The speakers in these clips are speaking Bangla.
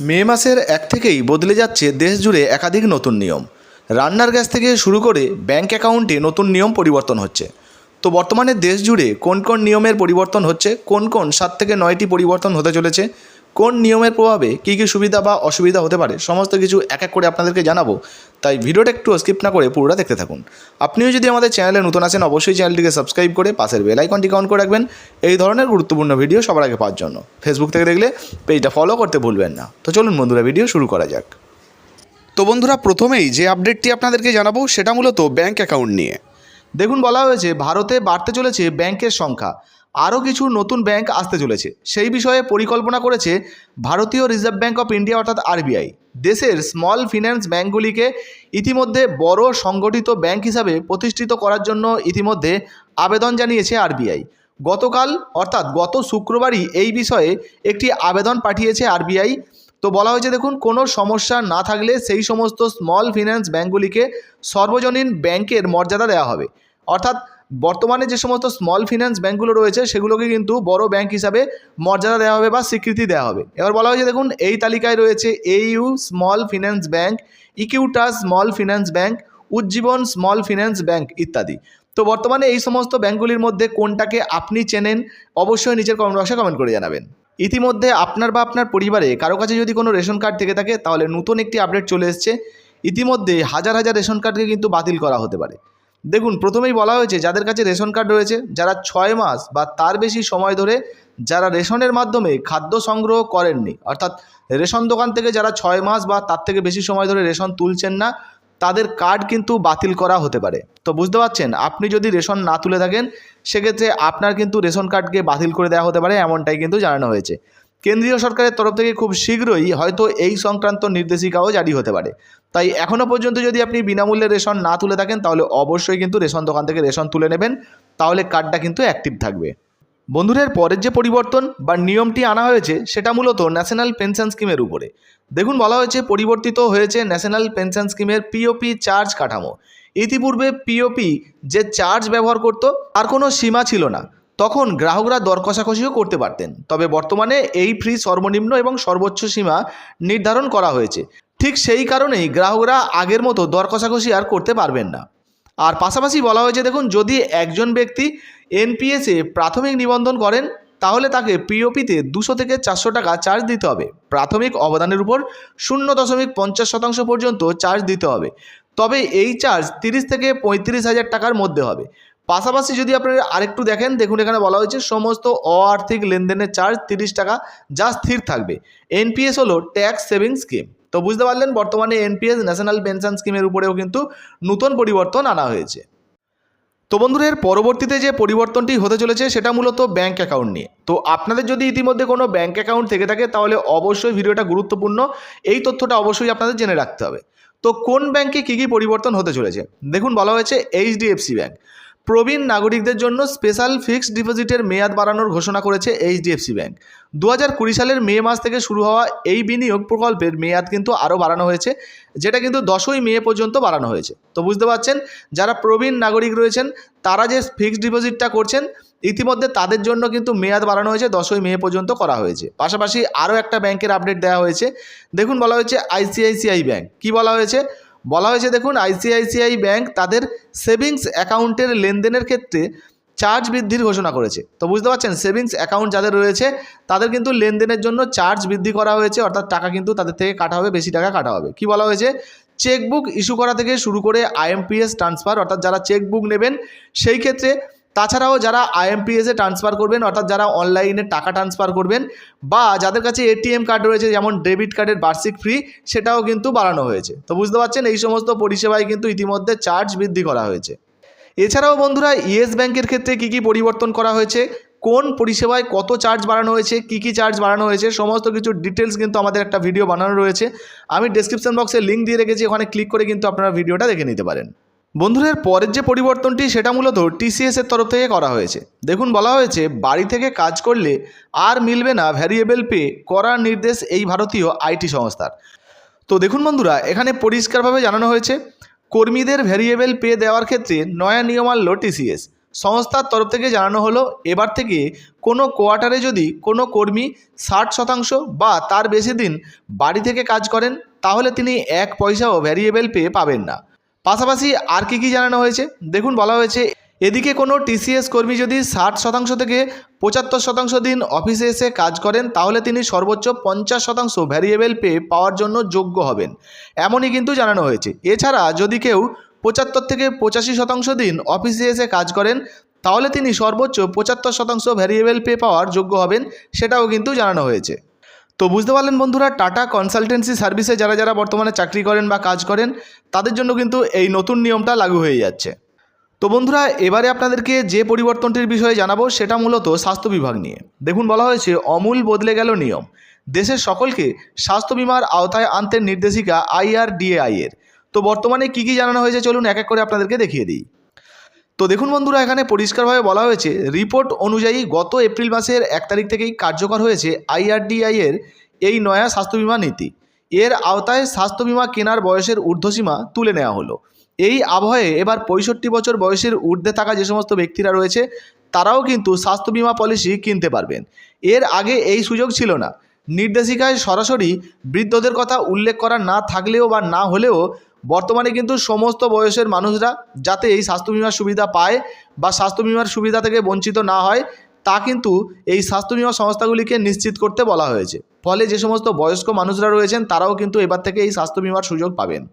মে মাসের এক থেকেই বদলে যাচ্ছে দেশ জুড়ে একাধিক নতুন নিয়ম। রান্নার গ্যাস থেকে শুরু করে ব্যাংক অ্যাকাউন্টে নতুন নিয়ম পরিবর্তন হচ্ছে। তো বর্তমানে দেশ জুড়ে কোন কোন নিয়মের পরিবর্তন হচ্ছে? কোন কোন সাত থেকে নয়টি পরিবর্তন হতে চলেছে? কোন নিয়মের প্রভাবে কী কী সুবিধা বা অসুবিধা হতে পারে, সমস্ত কিছু এক এক করে আপনাদেরকে জানাব। তাই ভিডিওটা একটু স্কিপ না করে পুরোটা দেখতে থাকুন। আপনিও যদি আমাদের চ্যানেলে নতুন আছেন, অবশ্যই চ্যানেলটিকে সাবস্ক্রাইব করে পাশের বেল আইকনটি অন করে রাখবেন। এই ধরনের গুরুত্বপূর্ণ ভিডিও সবার আগে পাওয়ার জন্য। ফেসবুক থেকে দেখলে পেজটা ফলো করতে ভুলবেন না। তো চলুন বন্ধুরা ভিডিও শুরু করা যাক। তো বন্ধুরা, প্রথমেই যে আপডেটটি আপনাদেরকে জানাব, সেটা মূলত ব্যাংক অ্যাকাউন্ট নিয়ে। দেখুন, বলা হয়েছে, ভারতে বাড়তে চলেছে ব্যাংকের সংখ্যা। আরও কিছু নতুন ব্যাংক আসতে চলেছে। সেই বিষয়ে পরিকল্পনা করেছে ভারতীয় রিজার্ভ ব্যাংক অফ ইন্ডিয়া অর্থাৎ আরবিআই দেশের স্মল ফিন্যান্স ব্যাংকগুলিকে ইতিমধ্যে বড় সংগঠিত ব্যাংক হিসাবে প্রতিষ্ঠিত করার জন্য ইতিমধ্যে আবেদন জানিয়েছে আরবিআই গতকাল অর্থাৎ গত শুক্রবারই এই বিষয়ে একটি আবেদন পাঠিয়েছে আরবিআই তো বলা হয়েছে দেখুন, কোনো সমস্যা না থাকলে সেই সমস্ত স্মল ফিন্যান্স ব্যাঙ্কগুলিকে সর্বজনীন ব্যাংকের মর্যাদা দেওয়া হবে। অর্থাৎ বর্তমানে যে সমস্ত স্মল ফিন্যান্স ব্যাঙ্কগুলো রয়েছে, সেগুলোকে কিন্তু বড় ব্যাংক হিসাবে মর্যাদা দেওয়া হবে বা স্বীকৃতি দেওয়া হবে। এবার বলা হয়েছে, দেখুন, এই তালিকায় রয়েছে AU small finance bank Equitas small finance bank Ujjivan small finance bank ইত্যাদি। তো বর্তমানে এই সমস্ত ব্যাঙ্কগুলির মধ্যে কোনটাকে আপনি চেনেন, অবশ্যই নিচের কমেন্ট বক্সে কমেন্ট করে জানাবেন। ইতিমধ্যে আপনার বা আপনার পরিবারে কারও কাছে যদি কোনো রেশন কার্ড থেকে থাকে, তাহলে নতুন একটি আপডেট চলে এসছে। ইতিমধ্যে হাজার হাজার রেশন কার্ডকে কিন্তু বাতিল করা হতে পারে। দেখুন, প্রথমেই বলা হয়েছে যাদের কাছে রেশন কার্ড রয়েছে, যারা ছয় মাস বা তার বেশি সময় ধরে যারা রেশনের মাধ্যমে খাদ্য সংগ্রহ করেননি, অর্থাৎ রেশন দোকান থেকে যারা ছয় মাস বা তার থেকে বেশি সময় ধরে রেশন তুলছেন না, তাদের কার্ড কিন্তু বাতিল করা হতে পারে। তো বুঝতে পারছেন, আপনি যদি রেশন না তুলে থাকেন, সেক্ষেত্রে আপনার কিন্তু রেশন কার্ডকে বাতিল করে দেওয়া হতে পারে, এমনটাই কিন্তু জানানো হয়েছে। কেন্দ্রীয় সরকারের তরফ থেকে খুব শীঘ্রই হয়তো এই সংক্রান্ত নির্দেশিকাও জারি হতে পারে। তাই এখনও পর্যন্ত যদি আপনি বিনামূল্যে রেশন না তুলে থাকেন, তাহলে অবশ্যই কিন্তু রেশন দোকান থেকে রেশন তুলে নেবেন। তাহলে কার্ডটা কিন্তু অ্যাক্টিভ থাকবে। বন্ধুদের পরের যে পরিবর্তন বা নিয়মটি আনা হয়েছে, সেটা মূলত ন্যাশনাল পেনশন স্কিমের উপরে। দেখুন, বলা হয়েছে, পরিবর্তিত হয়েছে ন্যাশনাল পেনশন স্কিমের পিওপি চার্জ কাঠামো। ইতিপূর্বে পিওপি যে চার্জ ব্যবহার করত আর কোনো সীমা ছিল না। তখন গ্রাহকরা দর কষাকষিও করতে পারতেন। তবে বর্তমানে এই ফ্রি সর্বনিম্ন এবং সর্বোচ্চ সীমা নির্ধারণ করা হয়েছে। ঠিক সেই কারণেই গ্রাহকরা আগের মতো দর কষাকষি আর করতে পারবেন না। আর পাশাপাশি বলা হয়েছে, দেখুন, যদি একজন ব্যক্তি এনপিএসে প্রাথমিক নিবন্ধন করেন, তাহলে তাকে পিওপিতে দুশো থেকে চারশো টাকা চার্জ দিতে হবে। প্রাথমিক অবদানের উপর শূন্য দশমিক পঞ্চাশ শতাংশ পর্যন্ত চার্জ দিতে হবে। তবে এই চার্জ তিরিশ থেকে পঁয়ত্রিশ হাজার টাকার মধ্যে হবে। পাশাপাশি যদি আপনারা আরেকটু দেখেন, দেখুন, এখানে বলা হয়েছে, সমস্ত অআর্থিক লেনদেনের চার্জ তিরিশ টাকা যা স্থির থাকবে। এনপিএস হলো ট্যাক্স সেভিং স্কিম। তো বুঝতে পারলেন, বর্তমানে এনপিএস ন্যাশনাল পেনশন স্কিমের উপরেও কিন্তু নতুন পরিবর্তন আনা হয়েছে। তো বন্ধুরা, এর পরবর্তীতে যে পরিবর্তনটি হতে চলেছে, সেটা মূলত ব্যাঙ্ক অ্যাকাউন্ট নিয়ে। তো আপনাদের যদি ইতিমধ্যে কোনো ব্যাঙ্ক অ্যাকাউন্ট থেকে থাকে, তাহলে অবশ্যই ভিডিওটা গুরুত্বপূর্ণ। এই তথ্যটা অবশ্যই আপনাদের জেনে রাখতে হবে। তো কোন ব্যাংকে কী কী পরিবর্তন হতে চলেছে? দেখুন, বলা হয়েছে এইচডিএফসি ব্যাংক প্রবীণ নাগরিকদের জন্য স্পেশাল ফিক্সড ডিপোজিটের মেয়াদ বাড়ানোর ঘোষণা করেছে এইচডিএফসি ব্যাংক। দু হাজার কুড়ি সালের মে মাস থেকে শুরু হওয়া এই বিনিয়োগ প্রকল্পের মেয়াদ কিন্তু আরও বাড়ানো হয়েছে, যেটা কিন্তু দশই মে পর্যন্ত বাড়ানো হয়েছে। তো বুঝতে পারছেন, যারা প্রবীণ নাগরিক রয়েছেন, তারা যে ফিক্সড ডিপোজিটটা করছেন, ইতিমধ্যে তাদের জন্য কিন্তু মেয়াদ বাড়ানো হয়েছে, দশই মে পর্যন্ত করা হয়েছে। পাশাপাশি আরও একটা ব্যাংকের আপডেট দেওয়া হয়েছে। দেখুন, বলা হয়েছে আইসিআইসিআই ব্যাংক। কি বলা হয়েছে? বলা হয়েছে, দেখুন, আইসিআইসিআই ব্যাংক তাদের সেভিংস অ্যাকাউন্টের লেনদেনের ক্ষেত্রে চার্জ বৃদ্ধির ঘোষণা করেছে। তো বুঝতে পারছেন, সেভিংস অ্যাকাউন্ট যাদের রয়েছে, তাদের কিন্তু লেনদেনের জন্য চার্জ বৃদ্ধি করা হয়েছে, অর্থাৎ টাকা কিন্তু তাদের থেকে কাটা হবে, বেশি টাকা কাটা হবে। কি বলা হয়েছে? চেকবুক ইস্যু করা থেকে শুরু করে আইএমপিএস ট্রান্সফার, অর্থাৎ যারা চেকবুক নেবেন, সেই ক্ষেত্রে তাছাড়াও যারা আইএমপিএসে ট্রান্সফার করবেন, অর্থাৎ যারা অনলাইনে টাকা ট্রান্সফার করবেন, বা যাদের কাছে এটিএম কার্ড রয়েছে, যেমন ডেবিট কার্ডের বার্ষিক ফ্রি সেটাও কিন্তু বাড়ানো হয়েছে। তো বুঝতে পারছেন, এই সমস্ত পরিষেবায় কিন্তু ইতিমধ্যে চার্জ বৃদ্ধি করা হয়েছে। এছাড়াও বন্ধুরা, ইয়েস ব্যাংকের ক্ষেত্রে কী কী পরিবর্তন করা হয়েছে? কোন পরিষেবায় কত চার্জ বাড়ানো হয়েছে? কী কী চার্জ বাড়ানো হয়েছে? সমস্ত কিছু ডিটেলস কিন্তু আমাদের একটা ভিডিও বানানো রয়েছে। আমি ডেসক্রিপশন বক্সে লিঙ্ক দিয়ে রেখেছি, ওখানে ক্লিক করে কিন্তু আপনারা ভিডিওটা দেখে নিতে পারেন। বন্ধুদের পরের যে পরিবর্তনটি, সেটা মূলত টিসিএস এর তরফ থেকে করা হয়েছে। দেখুন, বলা হয়েছে, বাড়ি থেকে কাজ করলে আর মিলবে না ভ্যারিয়েবল পে করার নির্দেশ এই ভারতীয় আইটি সংস্থার। তো দেখুন বন্ধুরা, এখানে পরিষ্কারভাবে জানানো হয়েছে, কর্মীদের ভ্যারিয়েবল পে দেওয়ার ক্ষেত্রে নয়া নিয়ম আনলো টিসিএস সংস্থার তরফ থেকে জানানো হলো, এবার থেকে কোনো কোয়ার্টারে যদি কোনো কর্মী ষাট শতাংশ বা তার বেশি দিন বাড়ি থেকে কাজ করেন, তাহলে তিনি এক পয়সাও ভ্যারিয়েবল পে পাবেন না। পাশাপাশি আর কি কি জানানো হয়েছে? দেখুন, বলা হয়েছে, এদিকে কোনো টিসিএস কর্মী যদি ষাট শতাংশ থেকে পঁচাত্তর শতাংশ দিন অফিসে এসে কাজ করেন, তাহলে তিনি সর্বোচ্চ পঞ্চাশ শতাংশ ভ্যারিয়েবল পে পাওয়ার জন্য যোগ্য হবেন। এমনই কিন্তু জানানো হয়েছে। এছাড়া যদি কেউ পঁচাত্তর থেকে পঁচাশি শতাংশ দিন অফিসে এসে কাজ করেন, তাহলে তিনি সর্বোচ্চ পঁচাত্তর শতাংশ ভ্যারিয়েবল পে পাওয়ার যোগ্য হবেন, সেটাও কিন্তু জানানো হয়েছে। তো বুঝতে পারলেন বন্ধুরা, টাটা কনসালটেন্সি সার্ভিসে যারা যারা বর্তমানে চাকরি করেন বা কাজ করেন, তাদের জন্য কিন্তু এই নতুন নিয়মটা লাগু হয়ে যাচ্ছে। তো বন্ধুরা, এবারে আপনাদেরকে যে পরিবর্তনটির বিষয়ে জানাব, সেটা মূলত স্বাস্থ্য বিভাগ নিয়ে। দেখুন, বলা হয়েছে, অমূল বদলে গেল নিয়ম। দেশের সকলকে স্বাস্থ্য বিমার আওতায় আনতে নির্দেশিকা আইআরডিএআই এর। তো বর্তমানে কী কী জানানো হয়েছে, চলুন এক এক করে আপনাদেরকে দেখিয়ে দিই। তো দেখুন বন্ধুরা, এখানে পরিষ্কারভাবে বলা হয়েছে, রিপোর্ট অনুযায়ী গত এপ্রিল মাসের এক তারিখ থেকেই কার্যকর হয়েছে আইআরডিআই এর এই নয়া স্বাস্থ্য বিমা নীতি। এর আওতায় স্বাস্থ্য বিমা কেনার বয়সের ঊর্ধ্বসীমা তুলে নেওয়া হলো। এই আবহে এবার পঁয়ষট্টি বছর বয়সের ঊর্ধ্বে থাকা যে সমস্ত ব্যক্তিরা রয়েছে, তারাও কিন্তু স্বাস্থ্য বিমা পলিসি কিনতে পারবেন। এর আগে এই সুযোগ ছিল না। নির্দেশিকায় সরাসরি বৃদ্ধদের কথা উল্লেখ করা না থাকলেও বা না হলেও বর্তমানে কিন্তু সমস্ত বয়সের মানুষরা যাতে এই স্বাস্থ্য বিমার সুবিধা পায় বা স্বাস্থ্য বিমার সুবিধা থেকে বঞ্চিত না হয়, তা কিন্তু এই স্বাস্থ্য বিমা সংস্থাগুলিকে নিশ্চিত করতে বলা হয়েছে। ফলে যে সমস্ত বয়স্ক মানুষরা রয়েছেন, তারাও কিন্তু এবার থেকে এই স্বাস্থ্য বিমার সুযোগ পাবেন।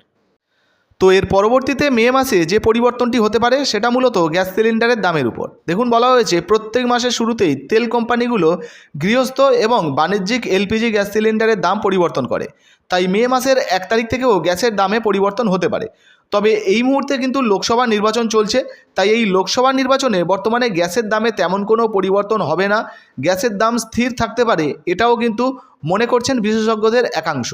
তো এর পরবর্তীতে মে মাসে যে পরিবর্তনটি হতে পারে, সেটা মূলত গ্যাস সিলিন্ডারের দামের উপর। দেখুন, বলা হয়েছে, প্রত্যেক মাসের শুরুতেই তেল কোম্পানিগুলো গৃহস্থ এবং বাণিজ্যিক এলপিজি গ্যাস সিলিন্ডারের দাম পরিবর্তন করে। তাই মে মাসের এক তারিখ থেকেও গ্যাসের দামে পরিবর্তন হতে পারে। তবে এই মুহূর্তে কিন্তু লোকসভা নির্বাচন চলছে, তাই এই লোকসভা নির্বাচনে বর্তমানে গ্যাসের দামে তেমন কোনো পরিবর্তন হবে না। গ্যাসের দাম স্থির থাকতে পারে, এটাও কিন্তু মনে করছেন বিশেষজ্ঞদের একাংশ।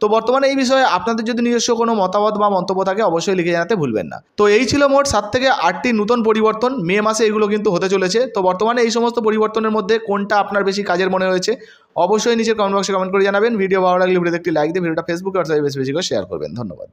তো বর্তমানে এই বিষয়ে আপনাদের যদি নিজস্ব কোনো মতামত বা মন্তব্য থাকে, অবশ্যই লিখে জানাতে ভুলবেন না। তো এই ছিল মোট সাত থেকে আটটি নতুন পরিবর্তন। মে মাসে এগুলো কিন্তু হতে চলেছে। তো বর্তমানে এই সমস্ত পরিবর্তনের মধ্যে কোনটা আপনার বেশি কাজের মনে হয়েছে অবশ্যই নিচের কমেন্ট বক্সে কমেন্ট করে জানাবেন। ভিডিও ভালো লাগলে ভিডিওতে একটি লাইক দিয়ে ভিডিওটা ফেসবুকে হোয়াটসঅ্যাপে বেশি বেশি করে শেয়ার করবেন। ধন্যবাদ।